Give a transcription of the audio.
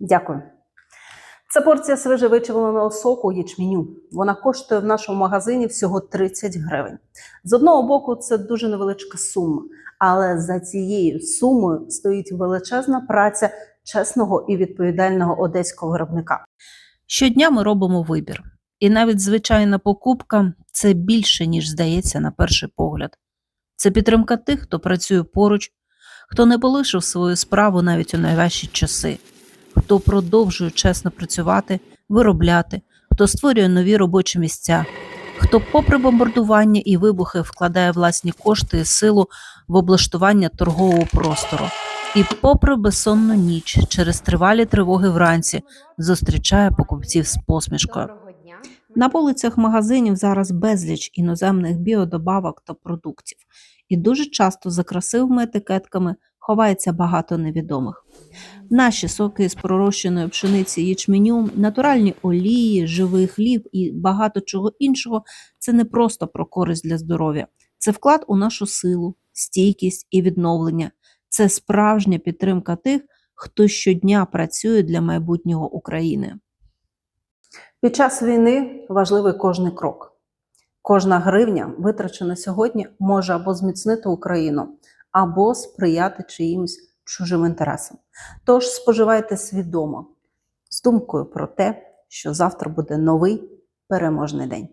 Дякую. Це порція свіжевичавленого соку ячменю. Вона коштує в нашому магазині всього 30 гривень. З одного боку, це дуже невеличка сума, але за цією сумою стоїть величезна праця чесного і відповідального одеського виробника. Щодня ми робимо вибір. І навіть звичайна покупка це більше, ніж здається на перший погляд. Це підтримка тих, хто працює поруч, хто не полишив свою справу навіть у найважчі часи, хто продовжує чесно працювати, виробляти, хто створює нові робочі місця, хто, попри бомбардування і вибухи, вкладає власні кошти і силу в облаштування торгового простору. І, попри безсонну ніч, через тривалі тривоги вранці, зустрічає покупців з посмішкою. На полицях магазинів зараз безліч іноземних біодобавок та продуктів, і дуже часто за красивими етикетками ховається багато невідомих. Наші соки з пророщеної пшениці ячменю, натуральні олії, живий хліб і багато чого іншого це не просто про користь для здоров'я, це вклад у нашу силу, стійкість і відновлення. Це справжня підтримка тих, хто щодня працює для майбутнього України. Під час війни важливий кожний крок. Кожна гривня, витрачена сьогодні, може або зміцнити Україну, або сприяти чиїмсь чужим інтересам. Тож споживайте свідомо з думкою про те, що завтра буде новий переможний день.